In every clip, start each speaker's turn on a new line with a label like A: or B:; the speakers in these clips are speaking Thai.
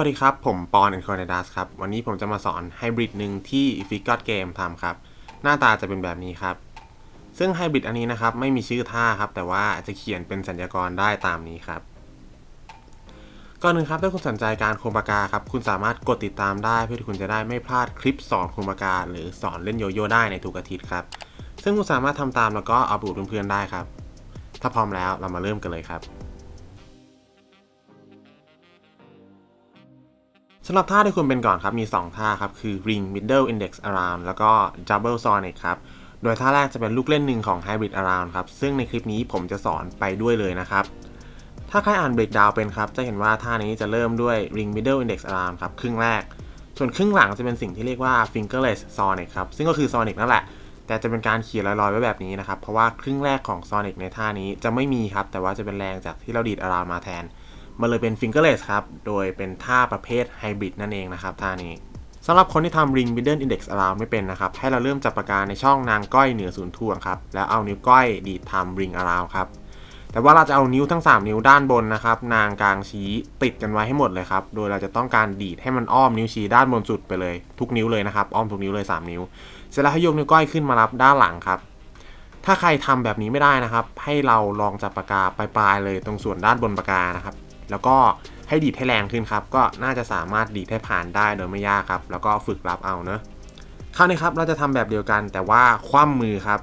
A: วัสดีครับ ผมปอนอินคอร์เนดัสครับ วันนี้ผมจะมาสอนไฮบริดหนึ่งที่ฟิกกอ t เกมทำครับ หน้าตาจะเป็นแบบนี้ครับ ซึ่งไฮบริดอันนี้นะครับ ไม่มีชื่อท่าครับ แต่ว่าจะเขียนเป็นสัญญากรได้ตามนี้ครับ ก่อนหนึ่งครับ ถ้าคุณสนใจการโคมปากาครับ คุณสามารถกดติดตามได้เพื่อที่คุณจะได้ไม่พลาดคลิปสอนโคมปากาหรือสอนเล่นโยโย่ได้ในทุกอาทิตย์ครับ ซึ่งคุณสามารถทำตามแล้วก็เอาไปอวดเพื่อนๆได้ครับ ถ้าพร้อมแล้วเรามาเริ่มกันเลยครับ สำหรับท่าที่ควรเป็นก่อนครับ มี 2 ท่าครับ คือ ring middle index around แล้วก็ double sonic ครับ โดยท่าแรกจะเป็นลูกเล่นหนึ่งของ hybrid around ครับ ซึ่งในคลิปนี้ผมจะสอนไปด้วยเลยนะครับ ถ้าใครอ่าน breakdown เป็นครับ จะเห็นว่าท่านี้จะเริ่มด้วย ring middle index around ครับ ครึ่งแรก ส่วนครึ่งหลังจะเป็นสิ่งที่เรียกว่า fingerless sonic ครับ ซึ่งก็คือ sonic นั่นแหละ แต่จะเป็นการเขียนลอยๆไว้แบบนี้นะครับ เพราะว่าครึ่งแรกของ sonic ในท่านี้จะไม่มีครับ แต่ว่าจะเป็นแรงจากที่เราดีด around มาแทน มันเลยเป็น fingerless ครับ โดยเป็นท่าประเภทไฮบริดนั่นเองนะครับท่านี้สำหรับคนที่ทำ ring middle index around ไม่เป็นนะครับ ให้เราเริ่มจับปากกาในช่องนางก้อยเหนือศูนย์ถ่วงครับ แล้วเอานิ้วก้อยดีดทำ ring around ครับ แต่ว่าเราจะเอานิ้วทั้ง 3 นิ้วด้านบนนะครับ นางกลางชี้ติดกันไว้ให้หมดเลยครับ โดยเราจะต้องการดีดให้มันอ้อมนิ้วชี้ด้านบนสุดไปเลย ทุกนิ้วเลยนะครับ อ้อมทุกนิ้วเลย 3 นิ้ว เสร็จแล้วให้ยกนิ้วก้อยขึ้นมารับด้านหลังครับ ถ้าใครทำแบบนี้ไม่ได้นะครับ ให้เราลองจับปากกาปลายๆเลยตรงส่วนด้านบนปากกานะครับ แล้วก็ให้ดีดให้แรงขึ้นครับ ก็น่าจะสามารถดีดให้ผ่านได้โดยไม่ยากครับ แล้วก็ฝึกรับเอาเนอะคราวนี้ครับเราจะทำแบบเดียวกันแต่ว่าคว่ำมือครับ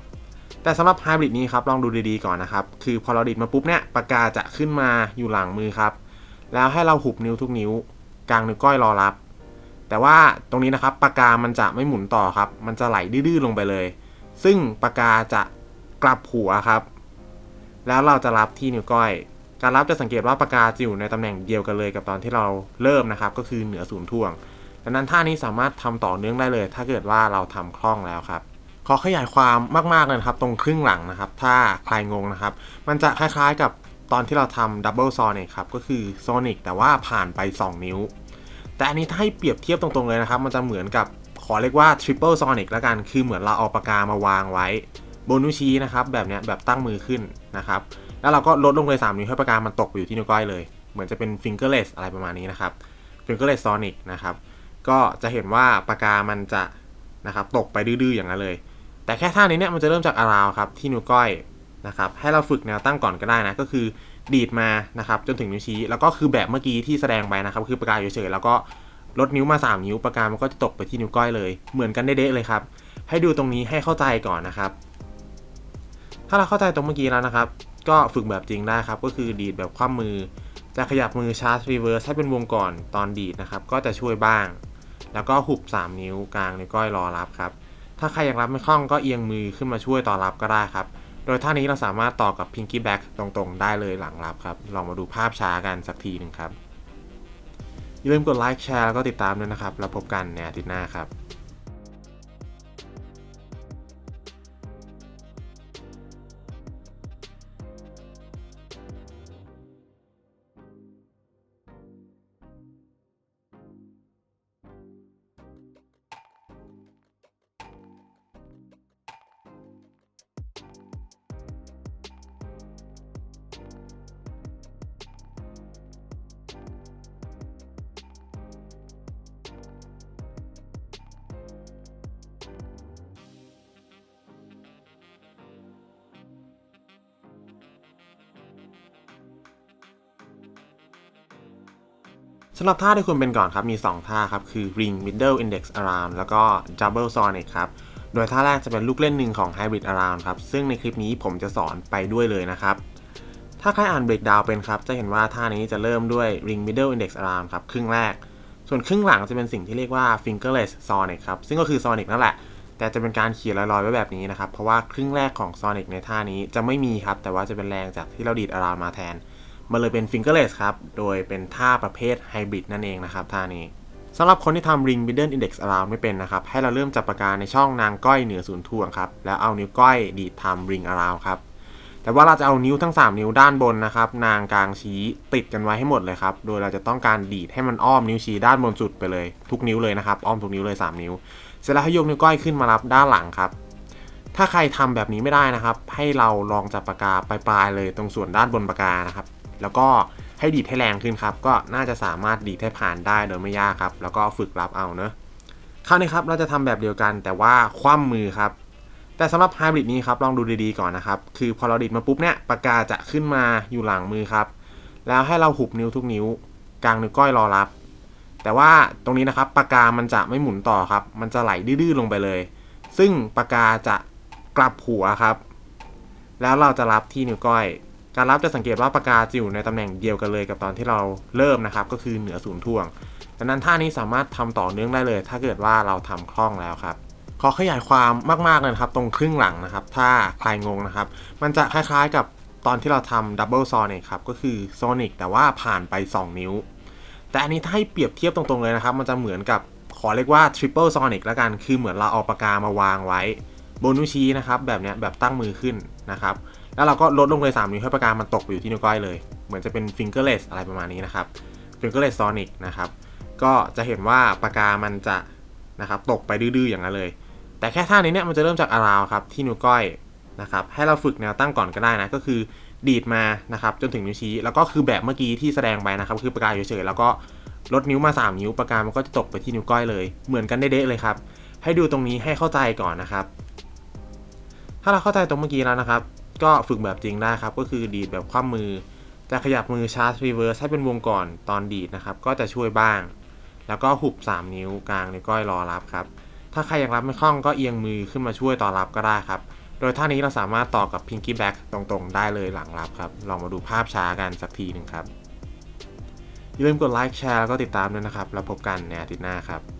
A: แต่สำหรับไฮบริดนี้ครับลองดูดีๆก่อนนะครับ คือพอเราดีดมาปุ๊บเนี่ยปากกาจะขึ้นมาอยู่หลังมือครับ แล้วให้เราหุบนิ้วทุกนิ้ว กลางนิ้วก้อยรอรับ แต่ว่าตรงนี้นะครับปากกามันจะไม่หมุนต่อครับ มันจะไหลดื้อๆลงไปเลย ซึ่งปากกาจะกลับหัวครับ แล้วเราจะรับที่นิ้วก้อย การรับจะสังเกตว่าปากกาจะอยู่ในตำแหน่งเดียวกันเลยกับตอนที่เราเริ่มนะครับ ก็คือเหนือศูนย์ถ่วง ดังนั้นท่านี้สามารถทำต่อเนื่องได้เลย ถ้าเกิดว่าเราทำคล่องแล้วครับขอขยายความมากๆเลยครับ ตรงครึ่งหลังนะครับ ถ้าใครงงนะครับ มันจะคล้ายๆกับตอนที่เราทำดับเบิลโซนิกครับ ก็คือโซนิกแต่ว่าผ่านไป 2 นิ้ว แต่อันนี้ถ้าให้เปรียบเทียบตรงๆเลยนะครับ มันจะเหมือนกับขอเรียกว่าทริปเปิลโซนิกแล้วกัน คือเหมือนเราเอาปากกามาวางไว้บนนิ้วชี้นะครับ แบบนี้แบบตั้งมือขึ้นนะครับ แล้วเราก็ลดลงเลย 3 นิ้วให้ปากกามันตกไปอยู่ที่นิ้วก้อยเลย เหมือนจะเป็น fingerless อะไรประมาณนี้นะครับ fingerless sonic นะครับ ก็จะเห็นว่าปากกามันจะนะครับตกไปดื้อๆอย่างนั้นเลย แต่แค่ท่านี้เนี่ยมันจะเริ่มจากอาราวครับที่นิ้วก้อยนะครับ ให้เราฝึกแนวตั้งก่อนก็ได้นะ ก็คือดีดมานะครับจนถึงนิ้วชี้ แล้วก็คือแบบเมื่อกี้ที่แสดงไปนะครับ คือปากกาเฉยๆแล้วก็ลดนิ้วมา 3 นิ้วปากกามันก็จะตกไปที่นิ้วก้อยเลย เหมือนกันเด๊ะเลยครับ ให้ดูตรงนี้ให้เข้าใจก่อนนะครับ ถ้าเราเข้าใจตรงเมื่อกี้แล้วนะครับ ก็ฝึกแบบจริงได้ครับ ก็คือดีดแบบคว่ำมือ จะขยับมือชาร์จรีเวิร์สให้เป็นวงก่อนตอนดีดนะครับ ก็จะช่วยบ้าง แล้วก็หุบ 3 นิ้วกลางนิ้วก้อยรอรับครับ ถ้าใครยังรับไม่คล่องก็เอียงมือขึ้นมาช่วยต่อรับก็ได้ครับ โดยท่านี้เราสามารถต่อกับ pinky back ตรงๆ ได้เลยหลังรับครับ ลองมาดูภาพช้ากันสักทีหนึ่งครับ อย่าลืมกดไลค์แชร์แล้วก็ติดตามด้วยนะครับ แล้วพบกันในอาทิตย์หน้าครับ สำหรับท่าที่ควรเป็นก่อนครับ มี 2 ท่าครับ คือ ring middle index around แล้วก็ double sonic ครับ โดยท่าแรกจะเป็นลูกเล่นหนึ่งของ hybrid around ครับ ซึ่งในคลิปนี้ผมจะสอนไปด้วยเลยนะครับ ถ้าใครอ่าน breakdown เป็นครับ จะเห็นว่าท่านี้จะเริ่มด้วย ring middle index around ครับ ครึ่งแรก ส่วนครึ่งหลังจะเป็นสิ่งที่เรียกว่า fingerless sonic ครับ ซึ่งก็คือ sonic นั่นแหละ แต่จะเป็นการเขียนลอยๆไว้แบบนี้นะครับ เพราะว่าครึ่งแรกของ sonic ในท่านี้จะไม่มีครับ แต่ว่าจะเป็นแรงจากที่เราดีด around มาแทน มันเลยเป็น fingerless ครับ โดยเป็นท่าประเภทไฮบริดนั่นเองนะครับท่านี้สำหรับคนที่ทำ ring middle index around ไม่เป็นนะครับ ให้เราเริ่มจับปากกาในช่องนางก้อยเหนือศูนย์ถ่วงครับ แล้วเอานิ้วก้อยดีดทำ ring around ครับ แต่ว่าเราจะเอานิ้วทั้ง 3 นิ้วด้านบนนะครับ นางกลางชี้ติดกันไว้ให้หมดเลยครับ โดยเราจะต้องการดีดให้มันอ้อมนิ้วชี้ด้านบนสุดไปเลย ทุกนิ้วเลยนะครับ อ้อมทุกนิ้วเลย 3 นิ้ว เสร็จแล้วให้ยกนิ้วก้อยขึ้นมารับด้านหลังครับถ้าใครทำแบบนี้ไม่ได้นะครับ ให้เราลองจับปากกาปลายๆเลยตรงส่วนด้านบนปากกานะครับ แล้วก็ให้ดีดให้แรงขึ้นครับ ก็น่าจะสามารถดีดให้ผ่านได้โดยไม่ยากครับ แล้วก็ฝึกรับเอาเนอะคราวนี้ครับเราจะทำแบบเดียวกันแต่ว่าคว่ำมือครับ แต่สำหรับไฮบริดนี้ครับลองดูดีๆก่อนนะครับ คือพอเราดีดมาปุ๊บเนี่ยปากกาจะขึ้นมาอยู่หลังมือครับ แล้วให้เราหุบนิ้วทุกนิ้ว กลางนิ้วก้อยรอรับ แต่ว่าตรงนี้นะครับปากกามันจะไม่หมุนต่อครับ มันจะไหลดื้อๆลงไปเลย ซึ่งปากกาจะกลับหัวครับ แล้วเราจะรับที่นิ้วก้อย การรับจะสังเกตว่าปากกาจะอยู่ในตำแหน่งเดียวกันเลยกับตอนที่เราเริ่มนะครับ ก็คือเหนือศูนย์ถ่วง ดังนั้นท่านี้สามารถทำต่อเนื่องได้เลย ถ้าเกิดว่าเราทำคล่องแล้วครับขอขยายความมากๆเลยนะครับ ตรงครึ่งหลังนะครับ ถ้าใครงงนะครับ มันจะคล้ายๆกับตอนที่เราทำดับเบิลซอนิกครับ ก็คือโซนิกแต่ว่าผ่านไป 2 นิ้ว แต่อันนี้ถ้าให้เปรียบเทียบตรงๆเลยนะครับ มันจะเหมือนกับขอเรียกว่า Triple Sonic แล้วกัน คือเหมือนเราเอาปากกามาวางไว้บนนิ้วชี้นะครับ แบบเนี้ยแบบตั้งมือขึ้นนะครับ แล้วเราก็ลดลงเลย3นิ้วให้ปากกามันตกไปอยู่ที่นิ้วก้อยเลย เหมือนจะเป็น fingerless อะไรประมาณนี้นะครับ fingerless sonic นะครับ ก็จะเห็นว่าปากกามันจะนะครับตกไปดื้อๆอย่างนั้นเลย แต่แค่ท่านี้เนี่ยมันจะเริ่มจากอาราวครับที่นิ้วก้อยนะครับให้เราฝึกแนวตั้งก่อนก็ได้นะก็คือดีดมานะครับจนถึงนิ้วชี้แล้วก็คือแบบเมื่อกี้ที่แสดงไปนะครับคือปากกาเฉยๆแล้วก็ลดนิ้วมา 3 นิ้วปากกามันก็จะตกไปที่นิ้วก้อยเลย เหมือนกันเด๊ะเลยครับ ให้ดูตรงนี้ให้เข้าใจก่อนนะครับ ถ้าเราเข้าใจตรงเมื่อกี้แล้วนะครับ ก็ฝึกแบบจริงได้ครับ ก็คือดีดแบบคว่ำมือจะขยับมือชาร์จรีเวิร์สให้เป็นวงก่อนตอนดีดนะครับ ก็จะช่วยบ้าง แล้วก็หุบ 3 นิ้วกลางนิ้วก้อยรอรับครับ ถ้าใครยังรับไม่คล่องก็เอียงมือขึ้นมาช่วยต่อรับก็ได้ครับ โดยท่านี้เราสามารถต่อกับ pinky back ตรงๆ ได้เลยหลังรับครับ ลองมาดูภาพช้ากันสักทีหนึ่งครับ อย่าลืมกดไลค์แชร์แล้วก็ติดตามด้วยนะครับ แล้วพบกันในอาทิตย์หน้าครับ